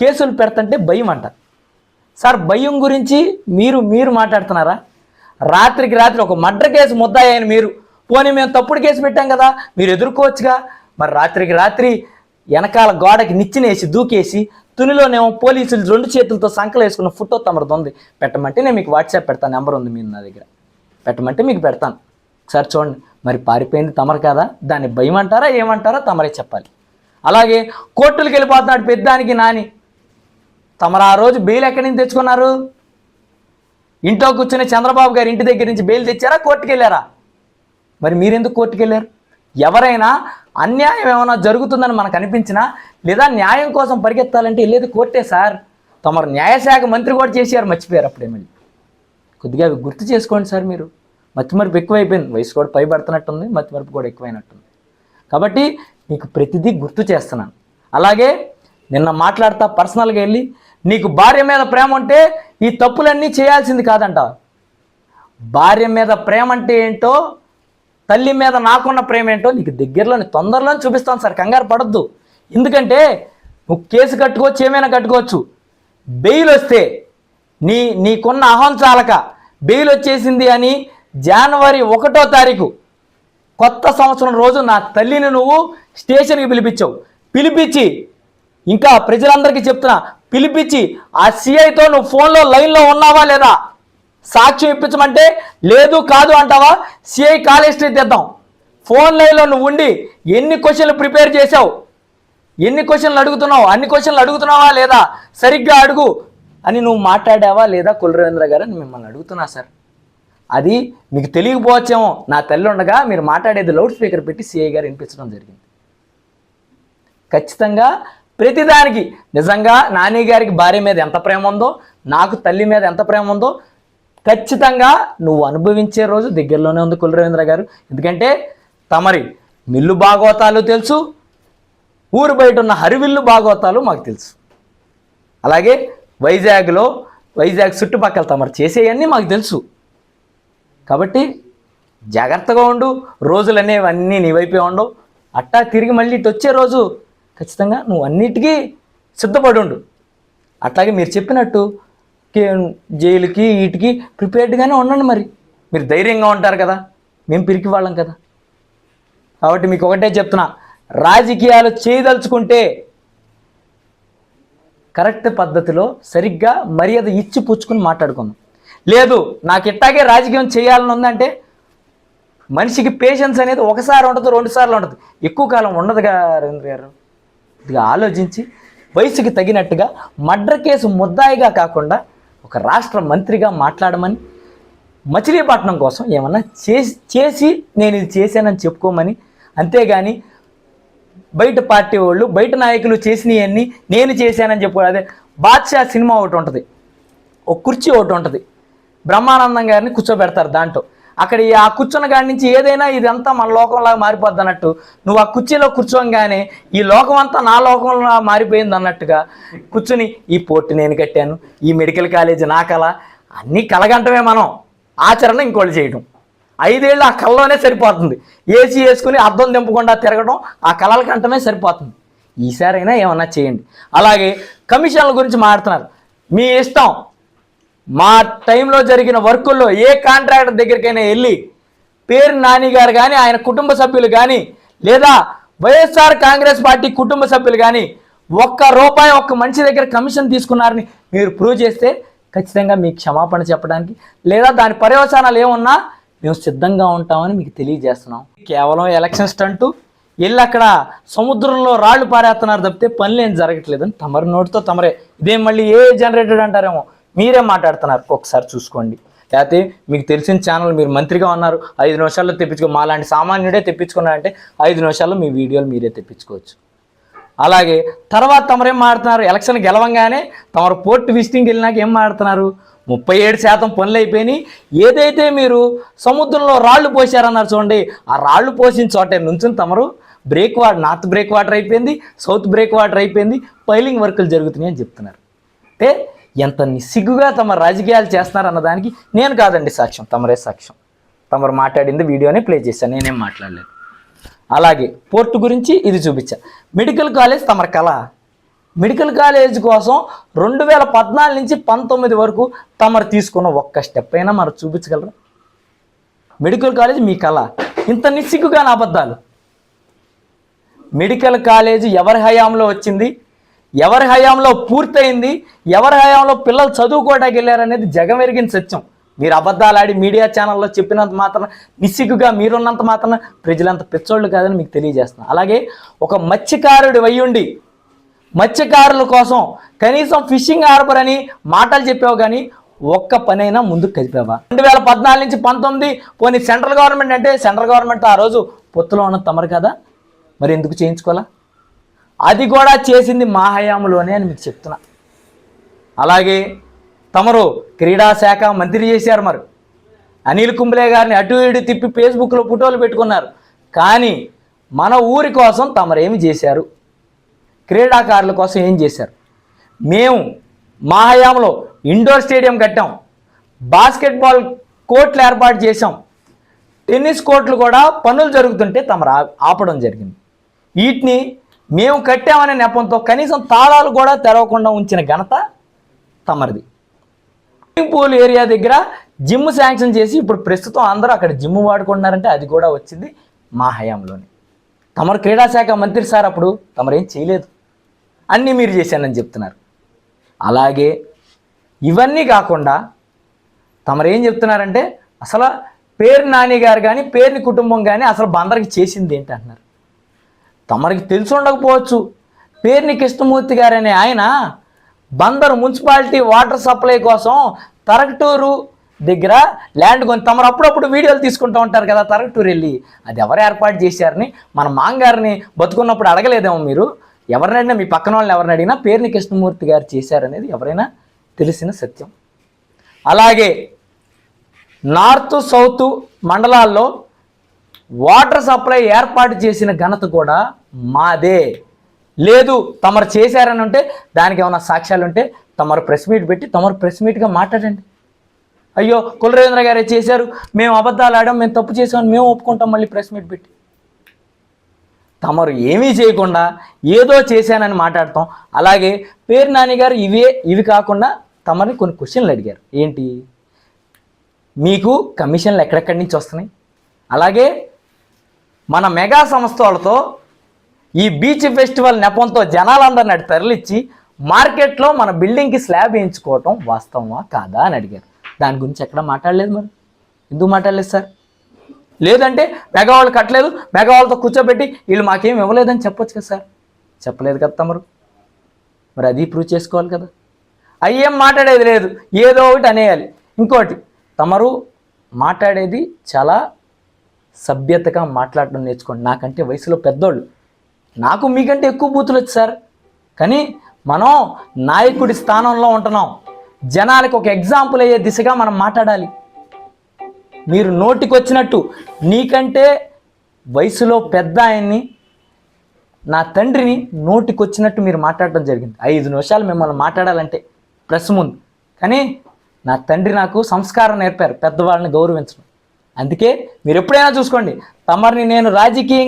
కేసులు పెడతంటే భయం అంట. సార్ భయం గురించి మీరు మీరు మాట్లాడుతున్నారా? రాత్రికి రాత్రి ఒక మర్డర్ కేసు ముద్దాయని మీరు. పోనీ మేము తప్పుడు కేసు పెట్టాం కదా మీరు ఎదుర్కోవచ్చుగా. మరి రాత్రికి రాత్రి వెనకాల గోడకి నిచ్చినేసి దూకేసి తునిలోనేమో పోలీసులు రెండు చేతులతో సంకలు వేసుకున్న ఫోటో తమరిది ఉంది. పెట్టమంటే నేను మీకు వాట్సాప్ పెడతాను నెంబర్ ఉంది మీరు నా దగ్గర. పెట్టమంటే మీకు పెడతాను. ఒకసారి చూడండి మరి పారిపోయింది తమరు కదా దాన్ని భయం అంటారా ఏమంటారా తమరే చెప్పాలి. అలాగే కోర్టులకు వెళ్ళిపోతున్నాడు పెద్దానికి నాని. తమరు ఆ రోజు బెయిల్ ఎక్కడి నుంచి తెచ్చుకున్నారు? ఇంట్లో కూర్చుని చంద్రబాబు గారి ఇంటి దగ్గర నుంచి బెయిల్ తెచ్చారా? కోర్టుకు వెళ్ళారా మరి మీరెందుకు కోర్టుకు వెళ్ళారు ఎవరైనా అన్యాయం ఏమైనా జరుగుతుందని మనకు అనిపించినా లేదా న్యాయం కోసం పరిగెత్తాలంటే వెళ్ళేది కోర్టే సార్. తమరు న్యాయశాఖ మంత్రి కూడా చేశారు మర్చిపోయారు అప్పుడే మళ్ళీ. కొద్దిగా అవి గుర్తు చేసుకోండి సార్ మీరు. మతిమరుపు ఎక్కువైపోయింది. వయసు కూడా పైబడుతున్నట్టుంది మతిమరుపు కూడా ఎక్కువైనట్టుంది. కాబట్టి నీకు ప్రతిదీ గుర్తు చేస్తున్నాను. అలాగే నిన్న మాట్లాడతా పర్సనల్గా వెళ్ళి నీకు భార్య మీద ప్రేమ ఉంటే ఈ తప్పులన్నీ చేయాల్సింది కాదంట. భార్య మీద ప్రేమ అంటే ఏంటో తల్లి మీద నాకున్న ప్రేమ ఏంటో నీకు దగ్గరలోని తొందరలోనే చూపిస్తాను సార్ కంగారు పడద్దు. ఎందుకంటే నువ్వు కేసు కట్టుకోవచ్చు ఏమైనా కట్టుకోవచ్చు. బెయిల్ వస్తే నీ నీకున్న అహం చాలక బెయిల్ వచ్చేసింది అని జనవరి ఒకటో తారీఖు కొత్త సంవత్సరం రోజు నా తల్లిని నువ్వు స్టేషన్కి పిలిపించావు. పిలిపించి ఇంకా ప్రజలందరికీ చెప్తున్నా పిలిపించి ఆ సిఐతో నువ్వు ఫోన్లో లైన్లో ఉన్నావా లేదా? సాక్ష్యం ఇప్పించమంటే లేదు కాదు అంటావా? సిఐ కాల్ హిస్టరీ తెద్దాం. ఫోన్ లైన్లో నువ్వు ఉండి ఎన్ని క్వశ్చన్లు ప్రిపేర్ చేసావు ఎన్ని క్వశ్చన్లు అడుగుతున్నావు? అన్ని క్వశ్చన్లు అడుగుతున్నావా లేదా? సరిగ్గా అడుగు. అని నువ్వు మాట్లాడావా లేదా కులరేంద్ర గారు అని మిమ్మల్ని అడుగుతున్నా సార్. అది మీకు తెలియకపోవచ్చేమో. నా తల్లి ఉండగా మీరు మాట్లాడేది లౌడ్ స్పీకర్ పెట్టి సిఐ గారు వినిపించడం జరిగింది. ఖచ్చితంగా ప్రతిదానికి నిజంగా నాని గారికి భార్య మీద ఎంత ప్రేమ ఉందో నాకు తల్లి మీద ఎంత ప్రేమ ఉందో ఖచ్చితంగా నువ్వు అనుభవించే రోజు దగ్గరలోనే ఉంది కులరవీంద్ర గారు. ఎందుకంటే తమరి మిల్లు భాగవతాలు తెలుసు ఊరు బయట ఉన్న హరివిల్లు భాగవతాలు మాకు తెలుసు. అలాగే వైజాగ్లో వైజాగ్ చుట్టుపక్కల తమరు చేసేవన్నీ మాకు తెలుసు. కాబట్టి జాగ్రత్తగా ఉండు రోజులు అనేవి అన్నీ నీ వైపే ఉండవు. అట్టా తిరిగి మళ్ళీ ఇటు వచ్చే రోజు ఖచ్చితంగా నువ్వు అన్నిటికీ సిద్ధపడుండు. అట్లాగే మీరు చెప్పినట్టు జైలుకి వీటికి ప్రిపేర్డ్గానే ఉండండి మరి. మీరు ధైర్యంగా ఉంటారు కదా. మేము పిరికి వాళ్ళం కదా. కాబట్టి మీకు ఒకటే చెప్తున్నా రాజకీయాలు చేయదలుచుకుంటే కరెక్ట్ పద్ధతిలో సరిగ్గా మర్యాద ఇచ్చి పుచ్చుకుని మాట్లాడుకుందాం. లేదు నాకు ఇట్టాగే రాజకీయం చేయాలని ఉందంటే మనిషికి పేషెన్స్ అనేది ఒకసారి ఉండదు రెండు సార్లు ఉండదు. ఎక్కువ కాలం ఉండదుగా రవీంద్ర గారు? ఆలోచించి వయసుకి తగినట్టుగా మర్డర్ కేసు ముద్దాయిగా కాకుండా ఒక రాష్ట్ర మంత్రిగా మాట్లాడమని మచిలీపట్నం కోసం ఏమన్నా చేసి చేసి నేను ఇది చేశానని చెప్పుకోమని అంతేగాని బయట పార్టీ వాళ్ళు బయట నాయకులు చేసినవన్నీ నేను చేశానని చెప్పు అదే బాద్షా సినిమా ఒకటి ఉంటుంది. ఒక కుర్చీ ఒకటి ఉంటుంది. బ్రహ్మానందం గారిని కూర్చోబెడతారు దాంట్లో. అక్కడ ఈ ఆ కూర్చున్న కాడి నుంచి ఏదైనా ఇదంతా మన లోకంలాగా మారిపోద్ది అన్నట్టు. నువ్వు ఆ కుర్చీలో కూర్చోగానే ఈ లోకం అంతా నా లోకంలో మారిపోయింది అన్నట్టుగా కూర్చుని ఈ పోర్టు నేను కట్టాను ఈ మెడికల్ కాలేజీ నా కళ అన్నీ కలగంటమే మనం. ఆచరణ ఇంకోళ్ళు చేయటం. ఐదేళ్ళు ఆ కళ్ళలోనే సరిపోతుంది. ఏసీ వేసుకుని అద్దం దింపకుండా తిరగడం ఆ కళల కంటమే సరిపోతుంది. ఈసారైనా ఏమన్నా చేయండి. అలాగే కమిషన్ల గురించి మాట్లాడుతున్నారు. మీ ఇష్టం. మా టైంలో జరిగిన వర్కుల్లో ఏ కాంట్రాక్టర్ దగ్గరికైనా వెళ్ళి పేరు నాని గారు కానీ ఆయన కుటుంబ సభ్యులు కానీ లేదా వైఎస్ఆర్ కాంగ్రెస్ పార్టీ కుటుంబ సభ్యులు కానీ ఒక్క రూపాయి ఒక్క మనిషి దగ్గర కమిషన్ తీసుకున్నారని మీరు ప్రూవ్ చేస్తే ఖచ్చితంగా మీకు క్షమాపణ చెప్పడానికి లేదా దాని పర్యవసానాలు ఏమున్నా మేము సిద్ధంగా ఉంటామని మీకు తెలియజేస్తున్నాం. కేవలం ఎలక్షన్ స్టంటు వెళ్ళి అక్కడ సముద్రంలో రాళ్ళు పారేస్తున్నారు తప్పితే పనులు ఏం జరగట్లేదని తమరి నోటితో తమరే. ఇదేం మళ్ళీ ఏ జనరేటెడ్ అంటారేమో? మీరే మాట్లాడుతున్నారు. ఒకసారి చూసుకోండి. లేకపోతే మీకు తెలిసిన ఛానల్ మీరు మంత్రిగా ఉన్నారు. ఐదు నిమిషాల్లో తెప్పించుకో మాలాంటి సామాన్యుడే తెప్పించుకున్నారంటే ఐదు నిమిషాల్లో మీ వీడియోలు మీరే తెప్పించుకోవచ్చు. అలాగే తర్వాత తమరేం మాడుతున్నారు ఎలక్షన్ గెలవంగానే తమరు పోర్ట్ విజిటింగ్కి వెళ్ళినాక ఏం మాడుతున్నారు ముప్పై ఏడు శాతం పనులు అయిపోయినాయి. ఏదైతే మీరు సముద్రంలో రాళ్ళు పోసారన్నారు చూడండి ఆ రాళ్ళు పోసిన చోటే నుంచుని తమరు break water north break water అయిపోయింది సౌత్ బ్రేక్ వాటర్ అయిపోయింది పైలింగ్ వర్కులు జరుగుతున్నాయి అని చెప్తున్నారు. అంటే ఎంత నిస్సిగ్గుగా తమ రాజకీయాలు చేస్తున్నారు అన్నదానికి నేను కాదండి సాక్ష్యం తమరే సాక్ష్యం. తమరు మాట్లాడింది వీడియోనే ప్లే చేశాను నేనేం మాట్లాడలేదు. అలాగే పోర్టు గురించి ఇది చూపించా. మెడికల్ కాలేజ్ తమర కళ. మెడికల్ కాలేజ్ కోసం రెండు వేల పద్నాలుగు నుంచి పంతొమ్మిది వరకు తమరు తీసుకున్న ఒక్క స్టెప్ అయినా మరి చూపించగలరా? మెడికల్ కాలేజ్ మీ కళ. ఇంత నిస్సిగ్గుగాని అబద్ధాలు. మెడికల్ కాలేజ్ ఎవరి హయాంలో వచ్చింది? ఎవరి హయాంలో పూర్తయింది ఎవరి హయాంలో పిల్లలు చదువుకోవడానికి వెళ్ళారనేది జగమెరిగిన సత్యం. మీరు అబద్ధాలు ఆడి మీడియా ఛానల్లో చెప్పినంత మాత్రం నిస్సిగ్గుగా మీరున్నంత మాత్రం ప్రజలంత పిచ్చోళ్ళు కాదని మీకు తెలియజేస్తున్నాను అలాగే ఒక మత్స్యకారుడు వయ్యుండి మత్స్యకారుల కోసం కనీసం ఫిషింగ్ హార్బర్ అని మాటలు చెప్పావు కానీ ఒక్క పనైనా ముందుకు కదిపావా? రెండు వేల పద్నాలుగు నుంచి పంతొమ్మిది పోనీ సెంట్రల్ గవర్నమెంట్ అంటే సెంట్రల్ గవర్నమెంట్ ఆ రోజు పొత్తులో ఉన్న తమరు కదా? మరి ఎందుకు చేయించుకోవాలా? అది కూడా చేసింది మా హయాంలోనే అని మీకు చెప్తున్నా. అలాగే తమరు క్రీడా శాఖ మంత్రి చేశారు మరి. అనిల్ కుంబ్లే గారిని అటు ఇటు తిప్పి ఫేస్బుక్లో ఫోటోలు పెట్టుకున్నారు. కానీ మన ఊరి కోసం తమరేమి చేశారు? క్రీడాకారుల కోసం ఏం చేశారు? మేము మా హయాంలో ఇండోర్ స్టేడియం కట్టాం. బాస్కెట్బాల్ కోర్టులు ఏర్పాటు చేశాం. టెన్నిస్ కోర్టులు కూడా పనులు జరుగుతుంటే తమరు ఆపడం జరిగింది. వీటిని మేము కట్టామనే నెపంతో కనీసం తాళాలు కూడా తెరవకుండా ఉంచిన ఘనత తమరిది. స్విమ్మింగ్ పూల్ ఏరియా దగ్గర జిమ్ శాంక్షన్ చేసి ఇప్పుడు ప్రస్తుతం అందరూ అక్కడ జిమ్ వాడుకుంటున్నారంటే అది కూడా వచ్చింది మా హయాంలోనే. తమరు క్రీడా శాఖ మంత్రి సార్ అప్పుడు తమరేం చేయలేదు. అన్నీ మీరు చేశానని చెప్తున్నారు. అలాగే ఇవన్నీ కాకుండా తమరేం చెప్తున్నారంటే అసలు పేరు నాని గారు కానీ పేరుని కుటుంబం కానీ అసలు బందరికి చేసింది ఏంటి అంటున్నారు తమరికి తెలిసి ఉండకపోవచ్చు. పేర్ని కృష్ణమూర్తి గారనే ఆయన బందరు మున్సిపాలిటీ వాటర్ సప్లై కోసం తరగటూరు దగ్గర ల్యాండ్ కొని తమరు అప్పుడప్పుడు వీడియోలు తీసుకుంటూ ఉంటారు కదా తరగటూరు వెళ్ళి. అది ఎవరు ఏర్పాటు చేశారని మన మాంగారిని బతుకున్నప్పుడు అడగలేదేమో మీరు. ఎవరినైనా మీ పక్కన వాళ్ళని ఎవరిని అడిగినా పేరుని కృష్ణమూర్తి గారు చేశారనేది ఎవరైనా తెలిసిన సత్యం. అలాగే నార్త్ సౌత్ మండలాల్లో వాటర్ సప్లై ఏర్పాటు చేసిన ఘనత కూడా మాదే. లేదు తమరు చేశారని ఉంటే దానికి ఏమైనా సాక్ష్యాలు ఉంటే తమరు ప్రెస్ మీట్ పెట్టి తమరు ప్రెస్ మీట్గా మాట్లాడండి. అయ్యో కులరేంద్ర గారే చేశారు మేము అబద్ధాలు ఆడాం మేము తప్పు చేసామని మేము ఒప్పుకుంటాం మళ్ళీ ప్రెస్ మీట్ పెట్టి. తమరు ఏమీ చేయకుండా ఏదో చేశానని మాట్లాడతాం. అలాగే పేరు నాని గారు ఇవే ఇవి కాకుండా తమరిని కొన్ని క్వశ్చన్లు అడిగారు. ఏంటి? మీకు కమిషన్లు ఎక్కడెక్కడి నుంచి వస్తున్నాయి? అలాగే మన మెగా సంస్థలతో ఈ బీచ్ ఫెస్టివల్ నెపంతో జనాలందరిని అటు తరలిచ్చి మార్కెట్లో మన బిల్డింగ్కి స్లాబ్ వేయించుకోవటం వాస్తవమా కాదా అని అడిగారు. దాని గురించి ఎక్కడ మాట్లాడలేదు మరి? ఎందుకు మాట్లాడలేదు సార్? లేదంటే మెగావాళ్ళు కట్టలేదు మెగావాళ్ళతో కూర్చోబెట్టి వీళ్ళు మాకేం ఇవ్వలేదని చెప్పొచ్చు కదా సార్? చెప్పలేదు కదా తమరు. మరి అది ప్రూవ్ చేసుకోవాలి కదా. అయ్యేం మాట్లాడేది లేదు ఏదో ఒకటి అనేయాలి. ఇంకోటి తమరు మాట్లాడేది చాలా సభ్యతగా మాట్లాడడం నేర్చుకోండి. నాకంటే వయసులో పెద్దోళ్ళు నాకు మీకంటే ఎక్కువ బూతులు వచ్చు సార్. కానీ మనం నాయకుడి స్థానంలో ఉంటున్నాం. జనాలకు ఒక ఎగ్జాంపుల్ అయ్యే దిశగా మనం మాట్లాడాలి. మీరు నోటికొచ్చినట్టు నీకంటే వయసులో పెద్ద ఆయన్ని నా తండ్రిని నోటికొచ్చినట్టు మీరు మాట్లాడడం జరిగింది. ఐదు నిమిషాలు మిమ్మల్ని మాట్లాడాలంటే ప్రెస్ ముందు. కానీ నా తండ్రి నాకు సంస్కారం నేర్పారు పెద్దవాళ్ళని గౌరవించడం. అందుకే మీరు ఎప్పుడైనా చూసుకోండి తమరిని నేను రాజకీయంగా